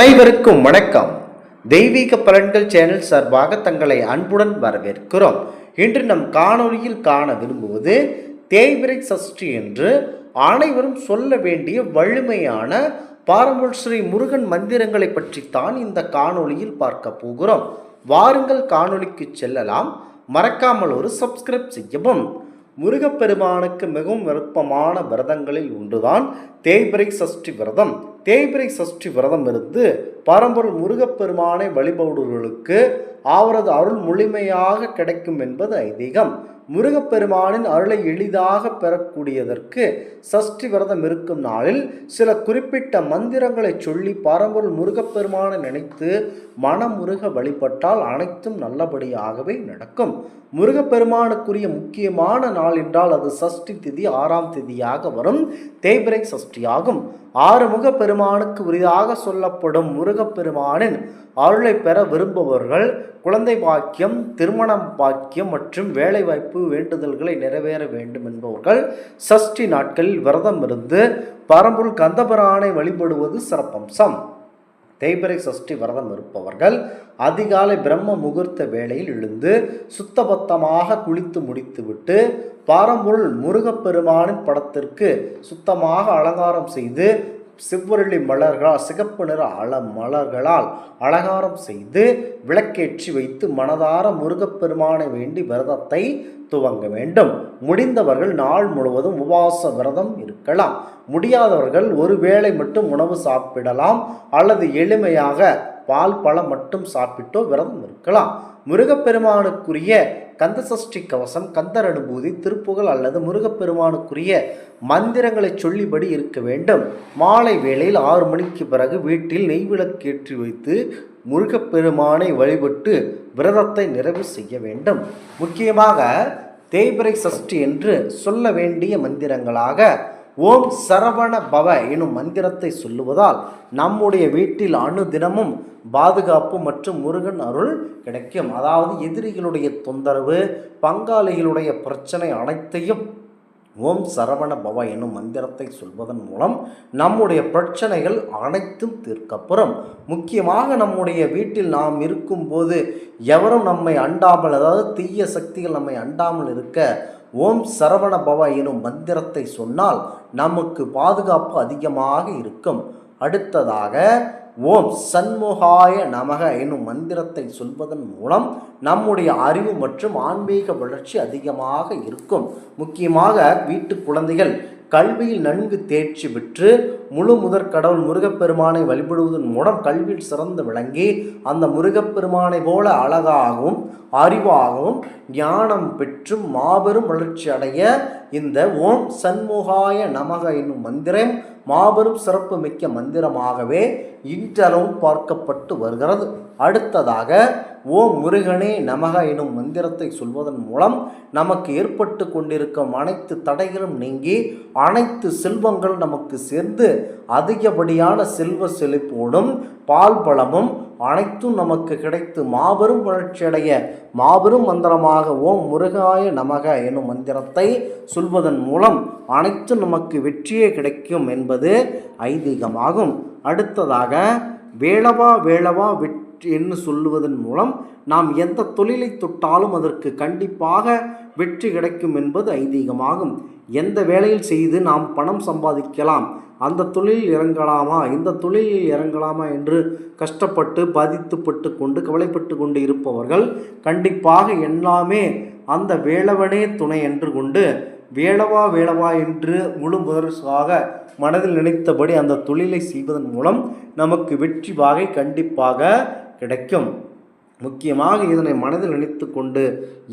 அனைவருக்கும் வணக்கம். தெய்வீக பலன்கள் சேனல் சார்பாக தங்களை அன்புடன் வரவேற்கிறோம். இன்று நம் காணொலியில் காண விரும்புவது தேய்பிரை சஷ்டி என்று அனைவரும் சொல்ல வேண்டிய வலிமையான பாரம்பரிய ஸ்ரீ முருகன் மந்திரங்களை பற்றித்தான் இந்த காணொலியில் பார்க்க போகிறோம். வாருங்கள் காணொலிக்கு செல்லலாம். மறக்காமல் ஒரு சப்ஸ்கிரைப் செய்யவும். முருகப்பெருமானுக்கு மிகவும் விருப்பமான விரதங்களில் ஒன்றுதான் தேய்பிரை சஷ்டி விரதம். தேய்பிரை சஷ்டி விரதம் இருந்து பரம்பொருள் முருகப்பெருமானை வழிபடுவர்களுக்கு அவரது அருள் முழுமையாக கிடைக்கும் என்பது ஐதீகம். முருகப்பெருமானின் அருளை எளிதாக பெறக்கூடியதற்கு சஷ்டி விரதம் இருக்கும் நாளில் சில குறிப்பிட்ட மந்திரங்களை சொல்லி பரம்பொருள் முருகப்பெருமானை நினைத்து மனமுருக வழிபட்டால் அனைத்தும் நல்லபடியாகவே நடக்கும். முருகப்பெருமானுக்குரிய முக்கியமான நாள் என்றால் அது சஷ்டி திதி ஆறாம் திதியாக வரும். தேய்பிரை சஷ்டியாகும். ஆறுமுக பெருமானுக்கு உரிதாக சொல்லப்படும் முருகப்பெருமானின் அருளை பெற விரும்புபவர்கள் குழந்தை பாக்கியம் திருமணம் பாக்கியம் மற்றும் வேலைவாய்ப்பு வேண்டுதல்களை நிறைவேற வேண்டும் என்பவர்கள் சஷ்டி நாட்களில் விரதம் இருந்து பரம்பொருள் கந்தபுரானை வழிபடுவது சிறப்பம்சம். தேய்பிரை சஷ்டி விரதம் இருப்பவர்கள் அதிகாலை பிரம்ம முகூர்த்த வேளையில் எழுந்து சுத்தபத்தமாக குளித்து முடித்துவிட்டு பாரம்பொருள் முருகப்பெருமானின் படத்திற்கு சுத்தமாக அலங்காரம் செய்து செவ்வரளி மலர்களால் சிகப்பு நிற அல மலர்களால் அலங்காரம் செய்து விளக்கேற்றி வைத்து மனதார முருகப்பெருமானை வேண்டி விரதத்தை துவங்க வேண்டும். முடிந்தவர்கள் நாள் முழுவதும் உபவாச விரதம் இருக்கலாம். முடியாதவர்கள் ஒரு வேளை மட்டும் உணவு சாப்பிடலாம். அல்லது எளிமையாக பால் பழம் மட்டும் சாப்பிட்டோ விரதம் இருக்கலாம். முருகப்பெருமானுக்குரிய கந்தசஷ்டி கவசம் கந்தர் அனுபூதி திருப்புகழ் அல்லது முருகப்பெருமானுக்குரிய மந்திரங்களை சொல்லிபடி இருக்க வேண்டும். மாலை வேளையில் ஆறு மணிக்கு பிறகு வீட்டில் நெய் விளக்கேற்றி வைத்து முருகப்பெருமானை வழிபட்டு விரதத்தை நிறைவு செய்ய வேண்டும். முக்கியமாக தேய்பிரை சஷ்டி என்று சொல்ல வேண்டிய மந்திரங்களாக ஓம் சரவண பவ எனும் மந்திரத்தை சொல்லுவதால் நம்முடைய வீட்டில் அணுதினமும் பாதுகாப்பு மற்றும் முருகன் அருள் கிடைக்கும். அதாவது எதிரிகளுடைய தொந்தரவு பங்காளிகளுடைய பிரச்சனை அனைத்தையும் ஓம் சரவண பவ எனும் மந்திரத்தை சொல்வதன் மூலம் நம்முடைய பிரச்சனைகள் அனைத்தும் தீர்க்கப்பெறும். முக்கியமாக நம்முடைய வீட்டில் நாம் இருக்கும்போது எவரும் நம்மை அண்டாமல் அதாவது தீய சக்திகள் நம்மை அண்டாமல் இருக்க ஓம் சரவண பவ எனும் மந்திரத்தை சொன்னால் நமக்கு பாதுகாப்பு அதிகமாக இருக்கும். அடுத்ததாக ஓம் சண்முகாய நமக எனும் மந்திரத்தை சொல்வதன் மூலம் நம்முடைய அறிவு மற்றும் ஆன்மீக வளர்ச்சி அதிகமாக இருக்கும். முக்கியமாக வீட்டு குழந்தைகள் கல்வியில் நன்கு தேர்ச்சி பெற்று முழு முதற் கடவுள் முருகப்பெருமானை வழிபடுவதன் மூலம் கல்வியில் சிறந்து விளங்கி அந்த முருகப்பெருமானை போல அழகாகவும் அறிவாகவும் ஞானம் பெற்று மாபெரும் வளர்ச்சி அடைய இந்த ஓம் சண்முகாய நமக என்னும் மந்திரம் மாபெரும் சிறப்பு மிக்க மந்திரமாகவே இன்றளவும் பார்க்கப்பட்டு வருகிறது. அடுத்ததாக ஓம் முருகனே நமக எனும் மந்திரத்தை சொல்வதன் மூலம் நமக்கு ஏற்பட்டு கொண்டிருக்கும் அனைத்து தடைகளும் நீங்கி அனைத்து செல்வங்கள் நமக்கு சேர்ந்து அதிகப்படியான செல்வ செழிப்போடும் பால் பழமும் அனைத்தும் நமக்கு கிடைத்து மாபெரும் வளர்ச்சியடைய மாபெரும் மந்திரமாக ஓம் முருகாய நமக எனும் மந்திரத்தை சொல்வதன் மூலம் அனைத்தும் நமக்கு வெற்றியே கிடைக்கும் என்பது ஐதீகமாகும். அடுத்ததாக வேளவா வேளவா வெற்றி என்று சொல்லுவதன் மூலம் நாம் எந்த தொழிலை தொட்டாலும் அதற்கு கண்டிப்பாக வெற்றி கிடைக்கும் என்பது ஐதீகமாகும். எந்த வேலையில் செய்து நாம் பணம் சம்பாதிக்கலாம் அந்த தொழிலில் இறங்கலாமா இந்த தொழிலில் இறங்கலாமா என்று கஷ்டப்பட்டு பாதித்துப்பட்டு கொண்டு கவலைப்பட்டு கொண்டு இருப்பவர்கள் கண்டிப்பாக எல்லாமே அந்த வேளவனே துணை என்று கொண்டு வேளவா வேளவா என்று முழு முதற்சாக மனதில் நினைத்தபடி அந்த தொழிலை செய்வதன் மூலம் நமக்கு வெற்றி வாகை கண்டிப்பாக கிடைக்கும். முக்கியமாக இதனை மனதில் நினைத்து கொண்டு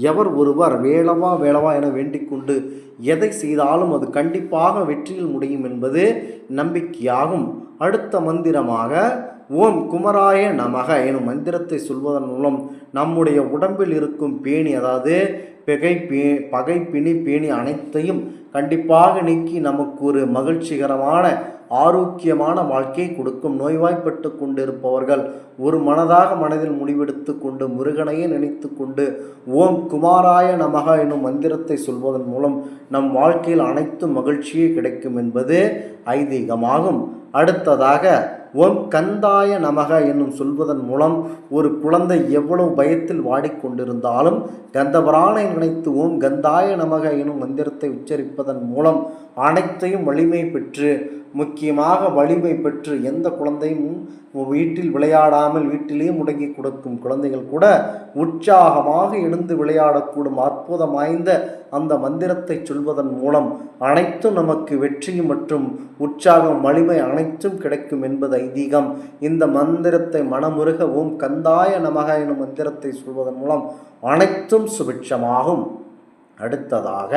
எவர் ஒருவர் வேளவா வேளவா என வேண்டிக்கொண்டு எதை செய்தாலும் அது கண்டிப்பாக வெற்றியில் முடியும் என்பது நம்பிக்கையாகும். அடுத்த மந்திரமாக ஓம் குமராய நமக எனும் மந்திரத்தை சொல்வதன் மூலம் நம்முடைய உடம்பில் இருக்கும் பேணி அதாவது பகை பே பகை பிணி பேணி அனைத்தையும் கண்டிப்பாக நீக்கி நமக்கு ஒரு மகிழ்ச்சிகரமான ஆரோக்கியமான வாழ்க்கையை கொடுக்கும் நோய்வாய்ப்பட்டு கொண்டிருப்பவர்கள் ஒரு மனதாக மனதில் முடிவெடுத்து கொண்டு முருகனையே நினைத்து கொண்டு ஓம் குமாராய நமக என்னும் மந்திரத்தை சொல்வதன் மூலம் நம் வாழ்க்கையில் அனைத்து மகிழ்ச்சியே கிடைக்கும் என்பது ஐதீகமாகும். அடுத்ததாக ஓம் கந்தாய நமக என்னும் சொல்வதன் மூலம் ஒரு குழந்தை எவ்வளவு பயத்தில் வாடிக்கொண்டிருந்தாலும் கந்தபரானை நினைத்து ஓம் கந்தாய நமக எனும் மந்திரத்தை உச்சரிப்பதன் மூலம் அனைத்தையும் வலிமை பெற்று முக்கியமாக வலிமை பெற்று எந்த குழந்தையும் வீட்டில் விளையாடாமல் வீட்டிலேயே முடங்கி கொடுக்கும் குழந்தைகள் கூட உற்சாகமாக எழுந்து விளையாடக்கூடும் அற்புதம் வாய்ந்த அந்த மந்திரத்தை சொல்வதன் மூலம் அனைத்தும் நமக்கு வெற்றி மற்றும் உற்சாகம் வலிமை அனைத்தும் கிடைக்கும் என்பது ஐதீகம். இந்த மந்திரத்தை மனமுருக ஓம் கந்தாய நமக எனும் மந்திரத்தை சொல்வதன் மூலம் அனைத்தும் சுபிட்சமாகும். அடுத்ததாக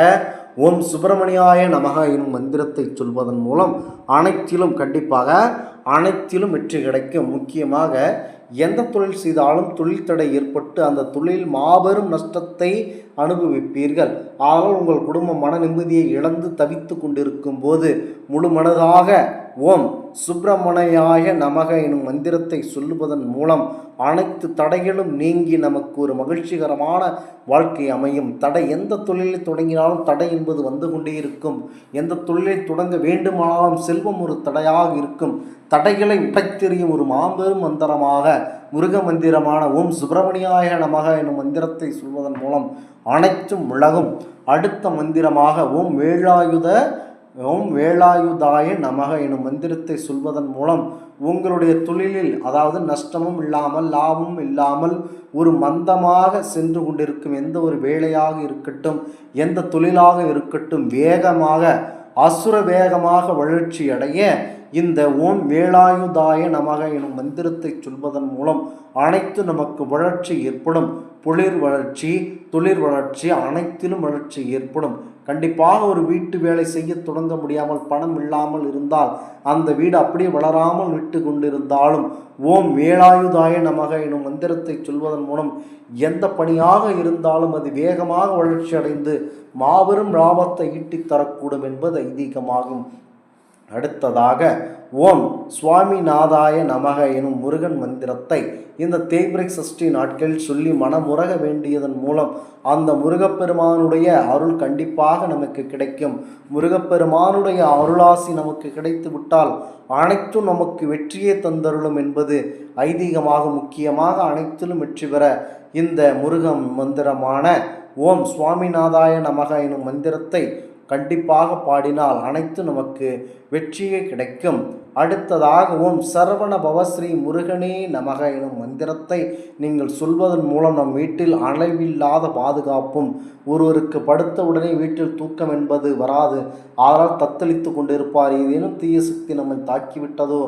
ஓம் சுப்பிரமணியாய நமக எனும் மந்திரத்தை சொல்வதன் மூலம் அனைத்திலும் கண்டிப்பாக அனைத்திலும் வெற்றி கிடைக்கும் முக்கியமாக எந்த தொழில் செய்தாலும் தொழில் தடை ஏற்பட்டு அந்த தொழில் மாபெரும் நஷ்டத்தை அனுபவிப்பீர்கள். ஆனால் உங்கள் குடும்பம் மன நிம்மதியை இழந்து தவித்து கொண்டிருக்கும் போது முழு மனதாக ஓம் சுப்பிரமணியாய நமக எனும் மந்திரத்தை சொல்லுவதன் மூலம் அனைத்து தடைகளும் நீங்கி நமக்கு ஒரு மகிழ்ச்சிகரமான வாழ்க்கை அமையும். தடை எந்த தொழிலை தொடங்கினாலும் தடை என்பது வந்து கொண்டே இருக்கும். எந்த தொழிலை தொடங்க வேண்டுமானாலும் செல்வம் ஒரு தடையாக இருக்கும். தடைகளை உடைத்தெறியும் ஒரு மாபெரும் மந்திரமாக முருக மந்திரமான ஓம் சுப்பிரமணியாய நமக எனும் மந்திரத்தை சொல்வதன் மூலம் அனைத்தும் விலகும். அடுத்த மந்திரமாக ஓம் வேளாயுத ஓம் வேலாயுதாய நமக எனும் மந்திரத்தை சொல்வதன் மூலம் உங்களுடைய தொழிலில் அதாவது நஷ்டமும் இல்லாமல் லாபமும் இல்லாமல் ஒரு மந்தமாக சென்று கொண்டிருக்கும் எந்த ஒரு வேலையாக இருக்கட்டும் எந்த தொழிலாக இருக்கட்டும் வேகமாக அசுர வேகமாக வளர்ச்சி அடைய இந்த ஓம் வேலாயுதாய நமக எனும் மந்திரத்தை சொல்வதன் மூலம் அனைத்து நமக்கு வளர்ச்சி ஏற்படும். பொழிர் வளர்ச்சி தொழில் வளர்ச்சி அனைத்திலும் வளர்ச்சி ஏற்படும். கண்டிப்பாக ஒரு வீட்டு வேலை செய்ய தொடங்க முடியாமல் பணம் இல்லாமல் இருந்தால் அந்த வீடு அப்படியே வளராமல் விட்டு கொண்டிருந்தாலும் ஓம் வேலாயுதாய நமக எனும் மந்திரத்தை சொல்வதன் மூலம் எந்த பணியாக இருந்தாலும் அது வேகமாக வளர்ச்சி அடைந்து மாபெரும் லாபத்தை ஈட்டித் தரக்கூடும் என்பது ஐதீகமாகும். அடுத்ததாக ஓம் சுவாமிநாதாய நமக எனும் முருகன் மந்திரத்தை இந்த தேய்பிரை சஷ்டி நாட்களில் சொல்லி மனமுறக வேண்டியதன் மூலம் அந்த முருகப்பெருமானுடைய அருள் கண்டிப்பாக நமக்கு கிடைக்கும். முருகப்பெருமானுடைய அருளாசி நமக்கு கிடைத்து விட்டால் அனைத்தும் நமக்கு வெற்றியே தந்தருளும் என்பது ஐதீகமாக முக்கியமாக அனைத்திலும் வெற்றி பெற இந்த முருகன் மந்திரமான ஓம் சுவாமிநாதாய நமக எனும் மந்திரத்தை கண்டிப்பாக பாடினால் அனைத்து நமக்கு வெற்றியே கிடைக்கும். அடுத்ததாகவும் சரவண பவஸ்ரீ முருகனே நமக எனும் மந்திரத்தை நீங்கள் சொல்வதன் மூலம் நம் வீட்டில் அளவில்லாத பாதுகாப்பும் ஒருவருக்கு படுத்த உடனே வீட்டில் தூக்கம் என்பது வராது. ஆனால் தத்தளித்து கொண்டிருப்பார். ஏதேனும் தீய சக்தி நம்மை தாக்கிவிட்டதோ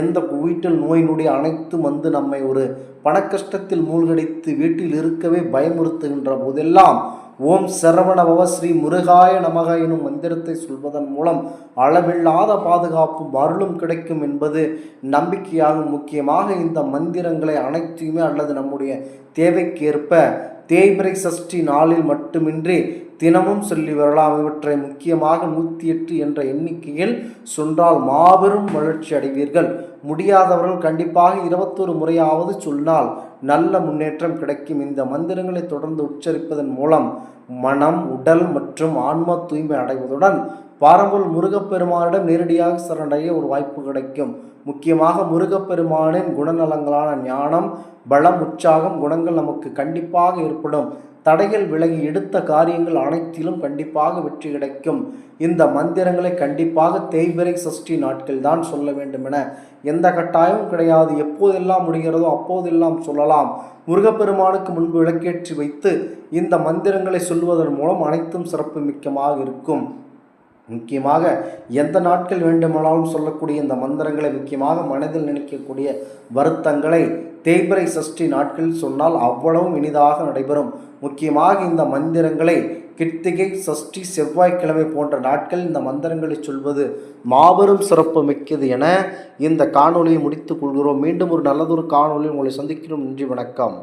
எந்த வீட்டில் நோய் நொடி அனைத்தும் வந்து நம்மை ஒரு பணக்கஷ்டத்தில் மூழ்கடித்து வீட்டில் இருக்கவே பயமுறுத்துகின்ற போதெல்லாம் ஓம் சரவணபவ ஸ்ரீ முருகாய நமக எனும் மந்திரத்தை சொல்வதன் மூலம் அளவில்லாத பாதுகாப்பும் அருளும் கிடைக்கும் என்பது நம்பிக்கையாகும் முக்கியமாக இந்த மந்திரங்களை அனைத்தையுமே அல்லது நம்முடைய தேவைக்கேற்ப தேய்பிரை சஷ்டி நாளில் மட்டுமின்றி தினமும் சொல்லி வரலாம். இவற்றை முக்கியமாக நூற்றி எட்டு என்ற எண்ணிக்கையில் சொன்னால் மாபெரும் வளர்ச்சி அடைவீர்கள். முடியாதவர்கள் கண்டிப்பாக இருபத்தொரு முறையாவது சொன்னால் நல்ல முன்னேற்றம் கிடைக்கும். இந்த மந்திரங்களை தொடர்ந்து உச்சரிப்பதன் மூலம் மனம் உடல் மற்றும் ஆன்ம தூய்மை அடைவதுடன் பாரம்பல் முருகப்பெருமானிடம் நேரடியாக சரணடைய ஒரு வாய்ப்பு கிடைக்கும். முக்கியமாக முருகப்பெருமானின் குணநலங்களான ஞானம் பலம் உற்சாகம் குணங்கள் நமக்கு கண்டிப்பாக ஏற்படும். தடைகள் விலகி எடுத்த காரியங்கள் அனைத்திலும் கண்டிப்பாக வெற்றி கிடைக்கும். இந்த மந்திரங்களை கண்டிப்பாக தேய்பிரை சஷ்டி நாட்கள் தான் சொல்ல வேண்டும் என எந்த கட்டாயமும் கிடையாது. எப்போதெல்லாம் முடிகிறதோ அப்போதெல்லாம் சொல்லலாம். முருகப்பெருமானுக்கு முன்பு விளக்கேற்றி வைத்து இந்த மந்திரங்களை சொல்வதன் மூலம் அனைத்தும் சிறப்பு மிக்கமாக இருக்கும். முக்கியமாக எந்த நாட்கள் வேண்டுமானாலும் சொல்லக்கூடிய இந்த மந்திரங்களை முக்கியமாக மனதில் நினைக்கக்கூடிய வருத்தங்களை தேய்பிரை சஷ்டி நாட்களில் சொன்னால் அவ்வளவும் இனிதாக நடைபெறும். முக்கியமாக இந்த மந்திரங்களை கிருத்திகை சஷ்டி செவ்வாய்க்கிழமை போன்ற நாட்கள் இந்த மந்திரங்களை சொல்வது மாபெரும் சிறப்பு மிக்கது என இந்த காணொலியை முடித்துக் கொள்கிறோம். மீண்டும் ஒரு நல்லதொரு காணொலி உங்களை சந்திக்கிறோம். நன்றி வணக்கம்.